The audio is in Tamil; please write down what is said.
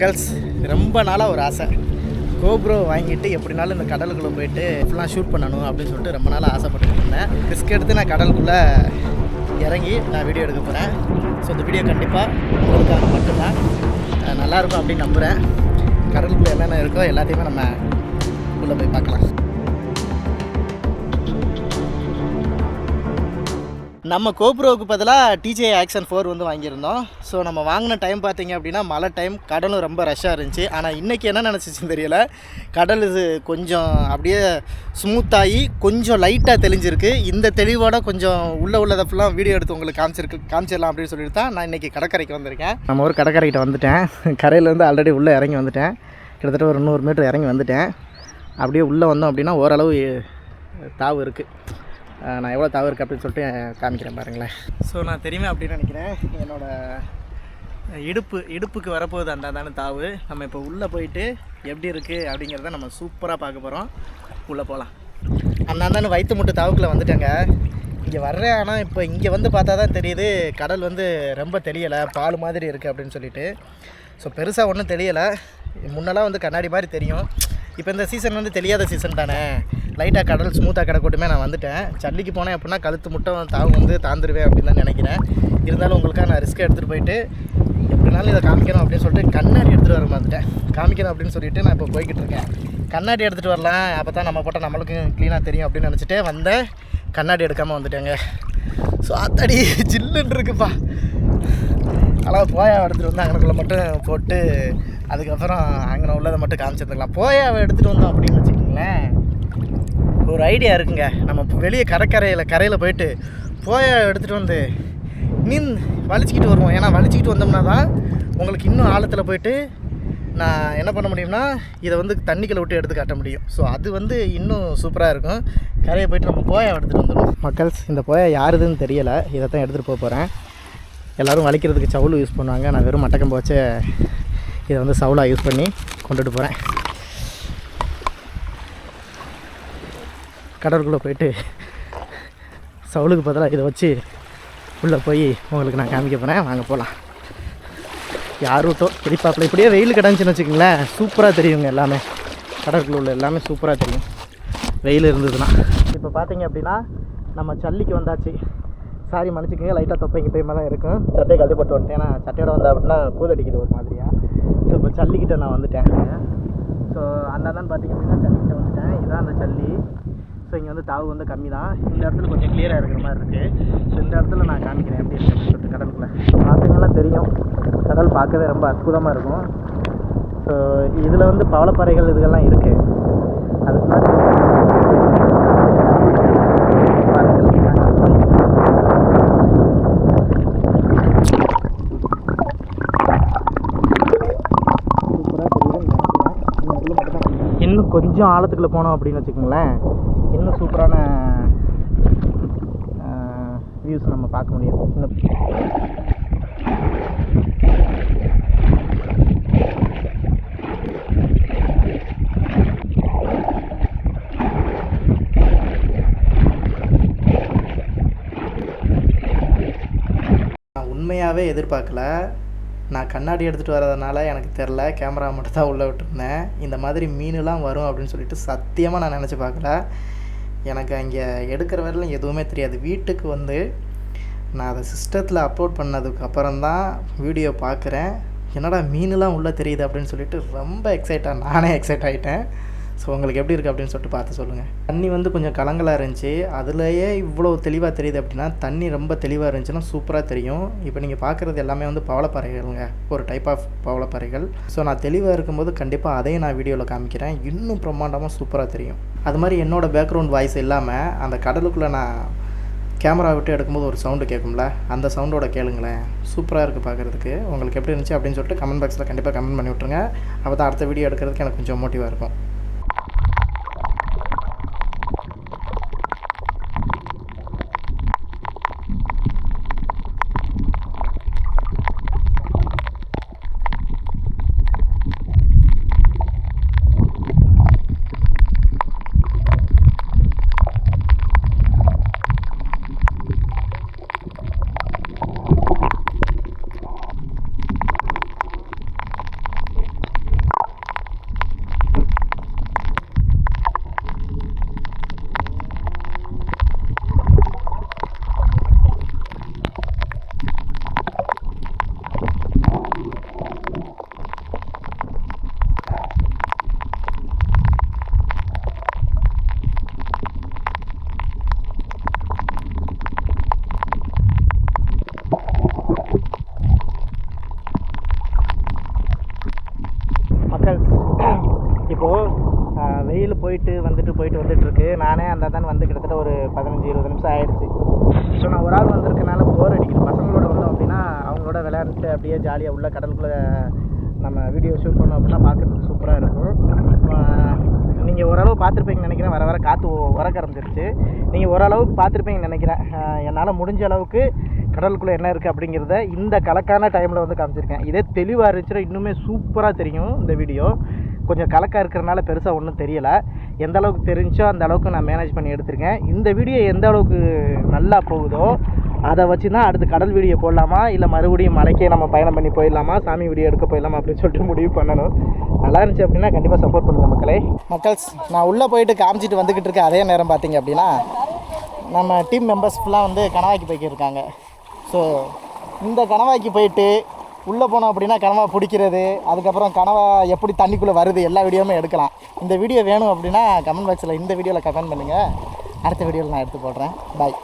மக்கள்ஸ் ரொம்ப நாளாக ஒரு ஆசை. கோப்ரோ வாங்கிட்டு எப்படினாலும் இந்த கடலுக்குள்ளே போயிட்டு ஃபுல்லாக ஷூட் பண்ணணும் அப்படின்னு சொல்லிட்டு ரொம்ப நாளாக ஆசைப்பட்டுட்டு இருந்தேன். ரிஸ்க் எடுத்து நான் கடலுக்குள்ளே இறங்கி நான் வீடியோ எடுக்க போகிறேன் ஸோ இந்த வீடியோ கண்டிப்பாக உங்களுக்காக மட்டும்தான். நல்லாயிருக்கும் அப்படின்னு நம்புகிறேன் கடலுக்குள்ளே என்னென்ன இருக்கோ எல்லாத்தையுமே நம்ம உள்ளே போய் பார்க்கலாம். நம்ம கோப்ரோவுக்கு பதிலாக டிஜே ஆக்ஷன் ஃபோர் வந்து வாங்கியிருந்தோம். ஸோ நம்ம வாங்கின டைம் பார்த்தீங்க அப்படின்னா மழை டைம் கடலும் ரொம்ப ரஷ்ஷாக இருந்துச்சு. ஆனால் இன்றைக்கி என்ன நினச்சிச்சுன்னு தெரியல. கடல் இது கொஞ்சம் அப்படியே ஸ்மூத்தாகி கொஞ்சம் லைட்டாக தெளிஞ்சிருக்கு. இந்த தெளிவோட கொஞ்சம் உள்ளே உள்ளதை ஃபுல்லாக வீடியோ எடுத்து உங்களுக்கு காமிச்சிருக்கு காமிச்சிடலாம் அப்படின்னு சொல்லிட்டு தான் நான் இன்றைக்கி கடற்கரைக்கு வந்திருக்கேன். நம்ம ஒரு கடற்கரைக்கிட்ட வந்துட்டேன். கரையிலேருந்து ஆல்ரெடி உள்ளே இறங்கி வந்துட்டேன். கிட்டத்தட்ட ஒரு நூறு மீட்டர் இறங்கி வந்துட்டேன். அப்படியே உள்ளே வந்தோம் அப்படின்னா ஓரளவு தாவு இருக்குது நான் எவ்வளோ தவறு அப்படின்னு சொல்லிட்டு காமிக்கிறேன் பாருங்களேன். ஸோ நான் தெரியுமே அப்படின்னு நினைக்கிறேன்? என்னோட இடுப்பு இடுப்புக்கு வரப்போகுது அந்த தானே தாவு. நம்ம இப்போ உள்ளே போயிட்டு எப்படி இருக்குது அப்படிங்கிறத நம்ம சூப்பராக பார்க்க போகிறோம் உள்ளே போகலாம் அந்த அந்தான வயிற்று முட்டு தாவுக்குள்ளே வந்துட்டேங்க. இங்கே வர்றேன் ஆனால் இப்போ இங்கே வந்து பார்த்தா தான் தெரியுது கடல் வந்து ரொம்ப தெரியலை பால் மாதிரி இருக்குது அப்படின்னு சொல்லிட்டு. ஸோ பெருசாக ஒன்றும் தெரியலை முன்னெல்லாம் வந்து கண்ணாடி மாதிரி தெரியும். இப்போ இந்த சீசன் வந்து தெரியாத சீசன் தானே. லைட்டாக கடல் ஸ்மூத்தாக கிடக்கட்டுமே நான் வந்துட்டேன். சல்லிக்கு போனேன் அப்படின்னா கழுத்து முட்டை தாவு வந்து தாந்துருவேன் அப்படின்னு தான் நினைக்கிறேன். இருந்தாலும் உங்களுக்காக நான் ரிஸ்க் எடுத்துகிட்டு போயிட்டு எப்படினாலும் இதை காமிக்கணும் அப்படின்னு சொல்லிட்டு கண்ணாடி எடுத்துகிட்டு வர வந்துட்டேன் காமிக்கணும் அப்படின்னு சொல்லிட்டு நான் இப்போ போய்கிட்டு இருக்கேன். கண்ணாடி எடுத்துகிட்டு வரலாம். அப்போ தான் நம்ம போட்டால் நம்மளுக்கு க்ளீனாக தெரியும் அப்படின்னு நினச்சிட்டு வந்தேன் கண்ணாடி எடுக்காமல் வந்துட்டேங்க. ஸோ அத்தாடி ஜில்லுன்னு இருக்குப்பா. ஆனால் போயாவை எடுத்துகிட்டு வந்து அங்கனக்குள்ளே மட்டும் போட்டு அதுக்கப்புறம் அங்கே உள்ளதை மட்டும் காமிச்சிருந்துக்கலாம். போயாவை எடுத்துகிட்டு வந்தோம் அப்படின்னு வச்சுக்கோங்களேன். ஒரு ஐடியா இருக்குங்க. நம்ம வெளியே கடற்கரையில் கரையில் போயிட்டு போய எடுத்துகிட்டு வந்து மீன் வலிச்சிக்கிட்டு வருவோம். ஏன்னா வலிச்சிக்கிட்டு வந்தோம்னா தான் உங்களுக்கு இன்னும் ஆழத்தில் போயிட்டு நான் என்ன பண்ண முடியும்னா இதை வந்து தண்ணிக்குள்ள விட்டு எடுத்து காட்ட முடியும். ஸோ அது வந்து இன்னும் சூப்பராக இருக்கும். கரையை போயிட்டு நம்ம போயா எடுத்துகிட்டு வந்துடும் மக்கள்ஸ் இந்த போயா யாருதுன்னு தெரியலை. இதை தான் எடுத்துகிட்டு போக போகிறேன் எல்லோரும் வலிக்கிறதுக்கு சவுல் யூஸ் பண்ணுவாங்க. நான் வெறும் மட்டக்கம்பு வச்சு இதை வந்து சவுலாக யூஸ் பண்ணி கொண்டுட்டு போகிறேன் கடற்குள்ளே போயிட்டு சவுளுக்கு பதிலாக இதை வச்சு உள்ளே போய் உங்களுக்கு நான் காமிக்க போகிறேன் வாங்க போகலாம் யார் விட்டோ திருப்பாப்பில். இப்படியே வெயில் கிடந்துச்சுன்னு வச்சுக்கோங்களேன். சூப்பராக தெரியுங்க எல்லாமே. கடற்குள்ள உள்ள எல்லாமே சூப்பராக தெரியும். வெயில் இருந்ததுன்னா. இப்போ பார்த்தீங்க அப்படின்னா நம்ம சல்லிக்கு வந்தாச்சு. சாரி மன்னிச்சுக்கோங்க. லைட்டாக தொப்பைக்கு போய் தான் இருக்கும் சட்டையை கழுதி போட்டு வந்துட்டேன். ஏன்னா சட்டையோட வந்தா அப்படின்னா கூதடிக்குது ஒரு மாதிரியாக ஸோ இப்போ சல்லிக்கிட்ட நான் வந்துட்டேன். ஸோ அந்த தான் பார்த்தீங்க அப்படின்னா சல்லிக்கிட்ட வந்துட்டேன். இதான் அந்த சல்லி. ஸோ இங்கே வந்து தாவு வந்து கம்மி தான் இந்த இடத்துல கொஞ்சம் கிளியராக இருக்கிற மாதிரி இருக்குது ஸோ இந்த இடத்துல நான் காமிக்கிறேன். எப்படி இருக்கு அப்படின்னு சொல்லிட்டு கடலுக்குள்ள. பார்த்தீங்கன்னா தெரியும். கடல் பார்க்கவே ரொம்ப அற்புதமாக இருக்கும். ஸோ இதில் வந்து பவளப்பாறைகள் இதுகள்லாம் இருக்குது அதுக்கு முன்னாடி இன்னும் கொஞ்சம் ஆழத்துக்குள்ளே போனோம் அப்படின்னு வச்சுக்கோங்களேன். இன்னும் சூப்பரான வியூஸ் நம்ம பார்க்க முடியும். இன்னும் நான் உண்மையாகவே எதிர்பார்க்கல. நான் கண்ணாடி எடுத்துகிட்டு வரதுனால எனக்கு தெரில கேமரா மட்டும் தான் உள்ளே விட்டுருந்தேன். இந்த மாதிரி மீனுலாம் வரும் அப்படின்னு சொல்லிட்டு சத்தியமாக நான் நினச்சி பார்க்கல. எனக்கு அங்கே எடுக்கிற வரையிலும் எதுவுமே தெரியாது. வீட்டுக்கு வந்து நான் அதை சிஸ்டத்தில் அப்லோட் பண்ணதுக்கு அப்புறம் தான் வீடியோ பார்க்குறேன். என்னடா மீனெலாம் உள்ளே தெரியுது அப்படின்னு சொல்லிட்டு ரொம்ப எக்ஸைட்டாக நானே எக்ஸைட் ஆகிட்டேன் ஸோ உங்களுக்கு எப்படி இருக்குது அப்படின்னு சொல்லிட்டு பார்த்து சொல்லுங்கள் தண்ணி வந்து கொஞ்சம் கலங்கலாக இருந்துச்சு. அதுலேயே இவ்வளோ தெளிவாக தெரியுது அப்படின்னா தண்ணி ரொம்ப தெளிவாக இருந்துச்சுன்னா சூப்பராக தெரியும். இப்போ நீங்கள் பார்க்குறது எல்லாமே வந்து பவளப்பாறைகள்ங்க. ஒரு டைப் ஆஃப் பவளப்பாறைகள். ஸோ நான் தெளிவாக இருக்கும்போது கண்டிப்பாக அதையும் நான் வீடியோவில் காமிக்கிறேன். இன்னும் பிரம்மாண்டமாக சூப்பராக தெரியும். அது மாதிரி என்னோடய பேக்ரவுண்ட் வாய்ஸ் இல்லாமல் அந்த கடலுக்குள்ளே நான் கேமரா விட்டு எடுக்கும்போது ஒரு சவுண்டு கேட்கும்ல அந்த சவுண்டோட கேளுங்களேன். சூப்பராக இருக்குது பார்க்குறதுக்கு உங்களுக்கு எப்படி இருந்துச்சு அப்படின்னு சொல்லிட்டு கமெண்ட் பாக்ஸில் கண்டிப்பாக கமெண்ட் பண்ணி விட்ருங்க அப்போ தான் அடுத்த வீடியோ எடுக்கிறதுக்கு எனக்கு கொஞ்சம் மோட்டிவாக இருக்கும். வந்தால் தான் வந்து கிட்டத்தட்ட ஒரு பதினஞ்சு இருபது நிமிஷம் ஆயிடுச்சு. ஸோ நான் ஒரு ஆள் வந்திருக்கனால போர் அடிக்குது. பசங்களோட வந்தோம் அப்படின்னா அவங்களோட விளையாண்டுட்டு அப்படியே ஜாலியாக உள்ள கடலுக்குள்ளே நம்ம வீடியோ ஷூட் பண்ணோம் அப்படின்னா பார்க்குறதுக்கு சூப்பராக இருக்கும். நீங்கள் ஓரளவு பார்த்துருப்பீங்கன்னு நினைக்கிறேன். வர வர காற்று வர கறந்துருச்சு நீங்கள் ஓரளவுக்கு பார்த்துருப்பீங்கன்னு நினைக்கிறேன். என்னால் முடிஞ்ச அளவுக்கு கடலுக்குள்ளே என்ன இருக்குது அப்படிங்கிறத இந்த கலக்கான டைமில் வந்து காமிச்சிருக்கேன். இதே தெளிவாக இருந்துச்சுன்னா இன்னுமே சூப்பராக தெரியும் இந்த வீடியோ கொஞ்சம் கலக்காக இருக்கிறனால பெருசாக ஒன்றும் தெரியலை. எந்த அளவுக்கு தெரிஞ்சோ அந்த அளவுக்கு நான் மேனேஜ் பண்ணி எடுத்திருக்கேன். இந்த வீடியோ எந்த அளவுக்கு நல்லா போகுதோ அதை வச்சு தான் அடுத்து கடல் வீடியோ போடலாமா? இல்லை மறுபடியும் மலைக்கே நம்ம பயணம் பண்ணி போயிடலாமா? சாமி வீடியோ எடுக்க போயிடலாமா? அப்படின்னு சொல்லிட்டு முடிவு பண்ணணும். நல்லா இருந்துச்சு அப்படின்னா கண்டிப்பாக சப்போர்ட் பண்ணுங்கள் மக்களே. மக்கள்ஸ் நான் உள்ளே போயிட்டு காமிச்சிட்டு வந்துக்கிட்டு இருக்க அதே நேரம் பார்த்தீங்க அப்படின்னா நம்ம டீம் மெம்பர்ஸ் ஃபுல்லாக வந்து கணவாய்க்கு போய்க்கிருக்காங்க. ஸோ இந்த கணவாய்க்கு போயிட்டு உள்ளே போனோம் அப்படின்னா கனவா பிடிக்கிறது அதுக்கப்புறம் கனவா எப்படி தண்ணிக்குள்ளே வருது எல்லா வீடியோவுமே எடுக்கலாம். இந்த வீடியோ வேணும் அப்படின்னா கமெண்ட் பாக்ஸில் இந்த வீடியோவில் கமெண்ட் பண்ணுங்கள் அடுத்த வீடியோவில் நான் எடுத்து போடுறேன். பாய்